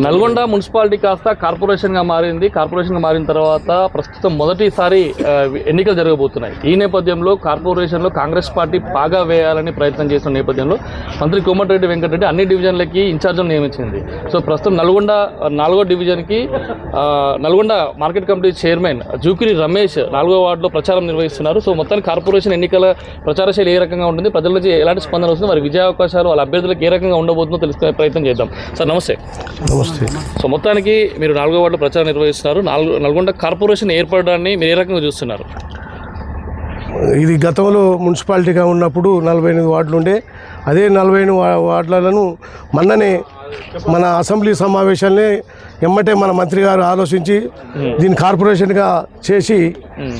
Nalgonda municipality కాస్త కార్పొరేషన్గా మారింది. కార్పొరేషన్గా మారిన తర్వాత ప్రస్తుతం మొదటిసారి ఎన్నికలు జరగబోతున్నాయి. ఈ నేపథ్యంలో కార్పొరేషన్లో కాంగ్రెస్ పార్టీ పాగా వేయాలని ప్రయత్నం చేస్తున్న నేపథ్యంలో మంత్రి కోమటిరెడ్డి వెంకటరెడ్డి అన్ని డివిజన్లకి ఇన్ఛార్జ్ను నియమించింది. సో ప్రస్తుతం నల్గొండ నాలుగో డివిజన్కి Nalgonda market committee chairman Jukiri Ramesh నాలుగో వార్డులో ప్రచారం నిర్వహిస్తున్నారు. సో మొత్తానికి కార్పొరేషన్ ఎన్నికల ప్రచార శైలి ఏ రకంగా ఉంటుంది? ప్రజల నుంచి ఎలాంటి స్పందన వస్తుంది? వారి విజయావకాశాలు వాళ్ళ అభ్యర్థులకు ఏ రకంగా ఉండబోతుందో తెలుసుకునే ప్రయత్నం చేద్దాం. సార్ నమస్తే. నమస్తే. సో మొత్తానికి మీరు నాలుగో వార్డులో ప్రచారం నిర్వహిస్తున్నారు. నాలుగు నల్గొండ కార్పొరేషన్ ఏర్పడడాన్ని మీరు ఏ రకంగా చూస్తున్నారు. ఇది గతంలో మున్సిపాలిటీగా ఉన్నప్పుడు నలభై ఎనిమిది వార్డులు ఉండే అదే నలభై ఎనిమిది వార్డులను మొన్ననే మన అసెంబ్లీ సమావేశాన్ని ఎమ్మటే మన మంత్రి గారు ఆలోచించి దీన్ని కార్పొరేషన్గా చేసి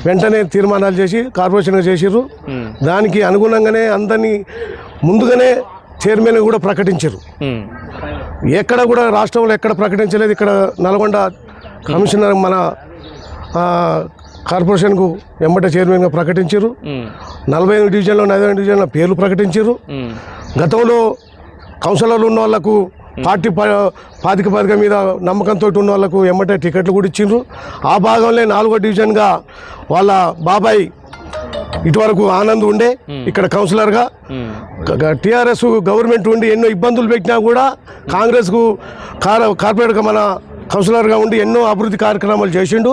వెంటనే తీర్మానాలు చేసి కార్పొరేషన్గా చేసిర్రు. మ్మ్. దానికి అనుగుణంగానే అందరినీ ముందుగానే చైర్మన్ కూడా ప్రకటించారు మ్మ్. ఎక్కడ కూడా రాష్ట్రంలో ఎక్కడ ప్రకటించలేదు ఇక్కడ నల్గొండ కమిషనర్ మన కార్పొరేషన్కు వెంబట చైర్మన్గా ప్రకటించారు మ్మ్. నలభై ఎనిమిది డివిజన్లో నలభై ఎనిమిది డివిజన్ల పేర్లు ప్రకటించారు మ్మ్. గతంలో కౌన్సిలర్లు ఉన్న వాళ్ళకు పార్టీ ప- పాతిక పథకం మీద నమ్మకంతో ఉన్న వాళ్ళకు ఎమ్మటే టికెట్లు కూడా ఇచ్చిండ్రు ఆ భాగంలో నాలుగో డివిజన్గా వాళ్ళ బాబాయ్ ఇటువరకు ఆనంద్ ఉండే ఇక్కడ కౌన్సిలర్గా. టీఆర్ఎస్ గవర్నమెంట్ ఉండి ఎన్నో ఇబ్బందులు పెట్టినా కూడా కాంగ్రెస్కు కార్ కార్పొరేట్గా మన కౌన్సిలర్గా ఉండి ఎన్నో అభివృద్ధి కార్యక్రమాలు చేసిండు.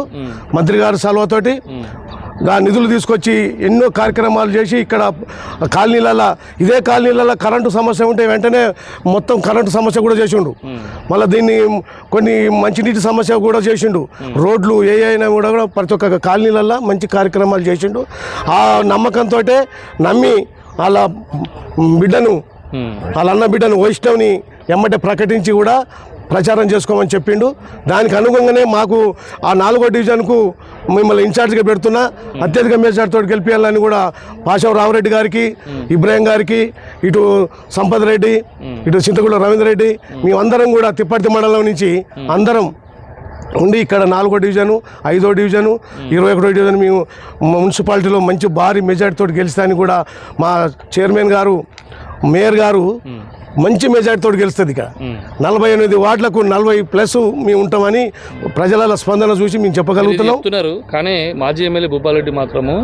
మంత్రి గారి సలవాతోటి దాని నిధులు తీసుకొచ్చి ఎన్నో కార్యక్రమాలు చేసి ఇక్కడ కాలనీలలో ఇదే కాలనీలలో కరెంటు సమస్య ఉంటే వెంటనే మొత్తం కరెంటు సమస్య కూడా చేసిండు. మళ్ళీ దీన్ని కొన్ని మంచినీటి సమస్య కూడా చేసిండు. రోడ్లు ఏ అయినా కూడా కూడా ప్రతి ఒక్క కాలనీలలో మంచి కార్యక్రమాలు చేసిండు. ఆ నమ్మకంతో నమ్మి వాళ్ళ బిడ్డను వాళ్ళ అన్న బిడ్డను వైష్ణవ్ని ఎమ్మటే ప్రకటించి కూడా ప్రచారం చేసుకోమని చెప్పిండు. దానికి అనుగుణంగానే మాకు ఆ నాలుగో డివిజన్కు మిమ్మల్ని ఇన్ఛార్జ్గా పెడుతున్నా. అత్యధిక మెజార్టీతో గెలిపించాలని కూడా పాశవ రామరెడ్డి గారికి ఇబ్రాహిం గారికి ఇటు సంపత్ రెడ్డి ఇటు చింతగూడ రవీంద్ర రెడ్డి మేమందరం కూడా తిప్పర్తి మండలం నుంచి అందరం ఉండి ఇక్కడ నాలుగో డివిజను ఐదో డివిజను ఇరవై ఒకటో డివిజన్ మేము మున్సిపాలిటీలో మంచి భారీ మెజార్టీతో గెలుస్తానని కూడా మా చైర్మన్ గారు మేయర్ గారు మంచి మెజార్టీతో గెలుస్తుంది ఇక్కడ నలభై ఎనిమిది వార్డులకు నలభై ప్లస్ మేము ఉంటామని ప్రజల స్పందన చూసి మేము చెప్పగలుగుతున్నాం. కానీ మాజీ ఎమ్మెల్యే భూపాలరెడ్డి మాత్రము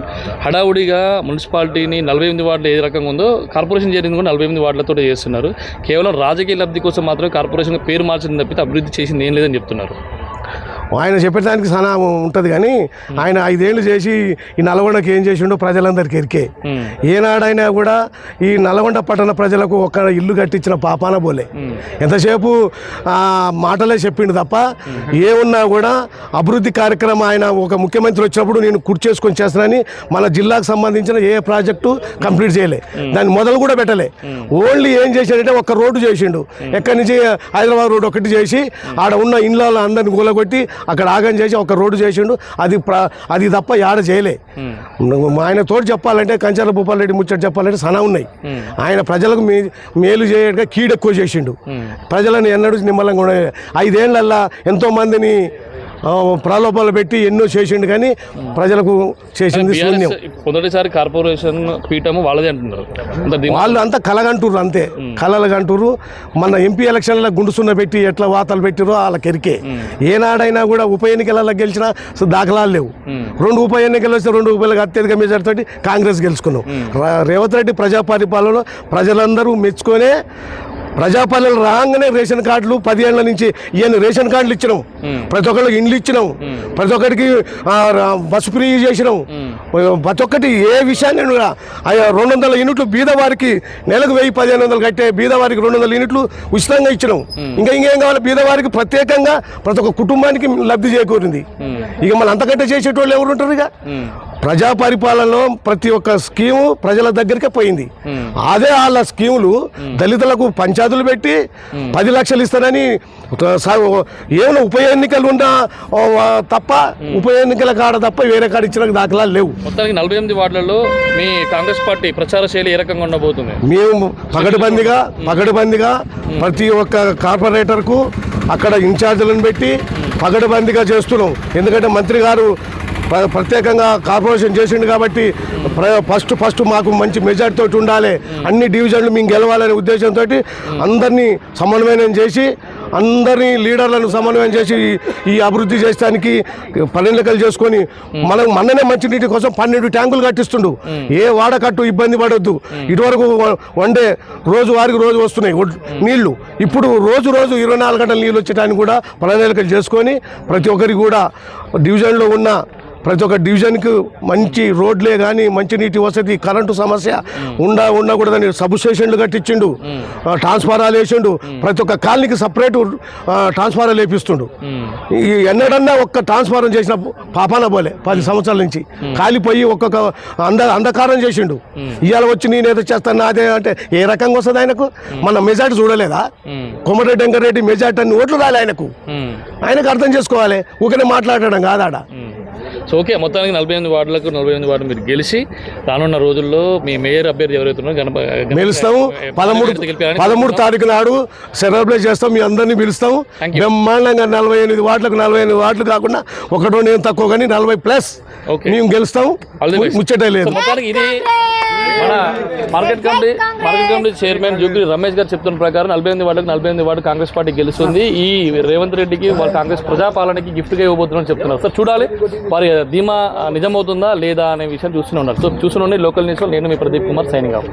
హడావుడిగా మున్సిపాలిటీని నలభై ఎనిమిది వార్డులు ఏ రకంగా ఉందో కార్పొరేషన్ చేరింది కూడా నలభై ఎనిమిది వార్డులతో చేస్తున్నారు. కేవలం రాజకీయ లబ్ధి కోసం మాత్రమే కార్పొరేషన్ పేరు మార్చింది తప్పితే అభివృద్ధి చేసింది ఏం లేదని చెప్తున్నారు. ఆయన చెప్పడానికి చాలా ఉంటుంది కానీ ఆయన ఐదేళ్ళు చేసి ఈ నల్గొండకి ఏం చేసిండో ప్రజలందరికీ ఎరికే. ఏనాడైనా కూడా ఈ నల్గొండ పట్టణ ప్రజలకు ఒక ఇల్లు కట్టించిన పాపాన పోలే ఎంతసేపు ఆ, మాటలే చెప్పిండు తప్ప ఏమున్నా కూడా అభివృద్ధి కార్యక్రమం ఆయన ఒక ముఖ్యమంత్రి వచ్చినప్పుడు నేను కుర్చీ చేసుకొని చేస్తానని మన జిల్లాకు సంబంధించిన ఏ ప్రాజెక్టు కంప్లీట్ చేయలే. దాన్ని మొదలు కూడా పెట్టలే. ఓన్లీ ఏం చేశాడంటే ఒక రోడ్డు చేసిండు. ఎక్కడి నుంచి హైదరాబాద్ రోడ్డు ఒకటి చేసి ఆడ ఉన్న ఇండ్ల అందరిని కూలగొట్టి అక్కడ ఆగం చేసి ఒక రోడ్డు చేసిండు. అది ప్ర అది తప్ప యాడ చేయలే. ఆయన తోడు చెప్పాలంటే కంచర్ల భూపాల్ రెడ్డి ముచ్చట చెప్పాలంటే సనా ఉన్నాయి. ఆయన ప్రజలకు మేలు చేయగా కీడెక్కువ చేసిండు. ప్రజలను ఎన్నడూ నిమ్మలంగా ఉండ ఐదేళ్ళల్లా ఎంతో మందిని ఆ, ప్రలోభాలు పెట్టి ఎన్నో చేసిండు కానీ ప్రజలకు చేసింది శూన్యం. మొదటిసారి కార్పొరేషన్ పీఠము వాళ్ళదే అంటున్నారు. వాళ్ళు అంతా కలగంటుర్రు అంతే. కలలుగంటుర్రు మన ఎంపీ ఎలక్షన్ల గుండుసున్న పెట్టి ఎట్లా వార్తలు పెట్టిరో వాళ్ళకి ఎరికే ఏనాడైనా కూడా ఉప ఎన్నికలలో గెలిచినా దాఖలాలు లేవు. రెండు ఉప ఎన్నికలు వస్తే రెండు ఉప అత్యధిక మెజార్టీ తోటి కాంగ్రెస్ గెలుచుకున్నాం. రేవంత్ రెడ్డి ప్రజా పరిపాలనలో ప్రజలందరూ మెచ్చుకొనే ప్రజాపాలన రాగానే రేషన్ కార్డులు పదిహేళ్ళ నుంచి ఈయన రేషన్ కార్డులు ఇచ్చినాం. ప్రతి ఒక్కరికి ఇండ్లు ఇచ్చినాం. ప్రతి ఒక్కరికి బస్సు ఫ్రీ చేసినాం. ప్రతి ఒక్కటి ఏ విషయాన్ని కూడా రెండు వందల యూనిట్లు బీద వారికి నెలకు వెయ్యి పదిహేను వందలు కట్టే బీద వారికి రెండు వందల యూనిట్లు ఉచితంగా ఇచ్చినాం. ఇంకా ఇంకేం కావాలి? బీద వారికి ప్రత్యేకంగా ప్రతి ఒక్క కుటుంబానికి లబ్ధి చేకూరింది. ఇక మన అంతకంటే చేసేటోళ్ళు ఎవరు ఉంటారు ఇక? ప్రజా పరిపాలనలో ప్రతి ఒక్క స్కీము ప్రజల దగ్గరికే పోయింది. అదే వాళ్ళ స్కీములు దళితులకు పంచాయతీలు పెట్టి పది లక్షలు ఇస్తారని ఏమైనా ఉప ఎన్నికలు ఉన్నా తప్ప ఉప ఎన్నికల కాడ తప్ప వేరే కాడ ఇచ్చిన దాఖలాలు లేవు. మొత్తానికి నలభై ఎనిమిది వార్డులలో మీ కాంగ్రెస్ పార్టీ ప్రచార శైలి ఏ రకంగా ఉండబోతుంది? మేము పగడబందిగా పగడబందిగా ప్రతి ఒక్క కార్పొరేటర్కు అక్కడ ఇన్ఛార్జీలను పెట్టి పగడబందిగా చేస్తున్నాం. ఎందుకంటే మంత్రి గారు ప్రత్యేకంగా కార్పొరేషన్ చేసిండు కాబట్టి ప్ర- ఫస్ట్ ఫస్ట్ మాకు మంచి మెజార్టీ తోటి ఉండాలి. అన్ని డివిజన్లు మేము గెలవాలనే ఉద్దేశంతో అందరినీ సమన్వయం చేసి అందరినీ లీడర్లను సమన్వయం చేసి ఈ- అభివృద్ధి చేయడానికి పన్నెండుకలు చేసుకొని మనం మన్ననే మంచినీటి కోసం పన్నెండు ట్యాంకులు కట్టిస్తుండు. ఏ వాడకట్టు ఇబ్బంది పడొద్దు. ఇటువరకు వండే రోజు వారికి రోజు వస్తున్నాయి నీళ్ళు. ఇప్పుడు రోజు రోజు ఇరవై నాలుగు గంటల నీళ్ళు వచ్చేటానికి కూడా పన్నెండుకలు చేసుకొని ప్రతి ఒక్కరికి కూడా డివిజన్లో ఉన్న ప్రతి ఒక్క డివిజన్కి మంచి రోడ్లే కానీ మంచినీటి వసతి కరెంటు సమస్య ఉండా ఉండకూడదని సబ్ స్టేషన్లు కట్టించిండు. ట్రాన్స్ఫారాలు వేసిండు. ప్రతి ఒక్క కాలనీకి సపరేట్ ట్రాన్స్ఫారాలు వేపిస్తుండు. ఈ ఎన్నడన్నా ఒక్క ట్రాన్స్ఫారం చేసిన పాపాన పోలే పది సంవత్సరాల నుంచి. కాలిపోయి ఒక్కొక్క అంద అంధకారం చేసిండు. ఇవాళ వచ్చి నేను ఏదో చేస్తాను నాదే అంటే ఏ రకంగా వస్తుంది ఆయనకు? మన మెజార్టీ చూడలేదా? కొమరెడ్డి వెంకరెడ్డి మెజార్టీ అన్ని ఓట్లు రాలే ఆయనకు. ఆయనకు అర్థం చేసుకోవాలి. ఊకనే మాట్లాడడం కాదాడ? సో ఓకే మొత్తానికి నలభై ఎనిమిది వార్డులకు నలభై ఎనిమిది వార్డు మీరు గెలిచి రానున్న రోజుల్లో మీ మేయర్ అభ్యర్థి ఎవరైతే ఉన్నారో గణప పిలుస్తాము పదమూడు పదమూడు తారీఖు నాడు సెలబ్రేట్ చేస్తాం మీ అందరినీ పిలుస్తాము. బ్రహ్మాండంగా నలభై ఎనిమిది వార్డులకు నలభై ఎనిమిది వార్డులు కాకుండా ఒకటో నేను తక్కువ కానీ నలభై ప్లస్. మేము గెలుస్తాం. All the best. ముచ్చటే లేదు. మొత్తానికి ఇది మన market committee market committee chairman Jogi Ramesh గారు చెప్తున్న ప్రకారం నలభై ఎనిమిది వార్డుకు నలభై ఎనిమిది వార్డు కాంగ్రెస్ పార్టీ గెలుస్తుంది. ఈ రేవంత్ రెడ్డికి వాళ్ళ కాంగ్రెస్ ప్రజాపాలనకి గిఫ్ట్గా ఇవ్వబోతున్నారని చెప్తున్నారు. సార్ చూడాలి. వారి ధీమా నిజమవుతుందా లేదా అనే విషయం చూస్తూనే ఉన్నారు. సో చూస్తూనే లోకల్ న్యూస్లో నేను మీ ప్రదీప్ కుమార్ సైనింగ్ ఆఫ్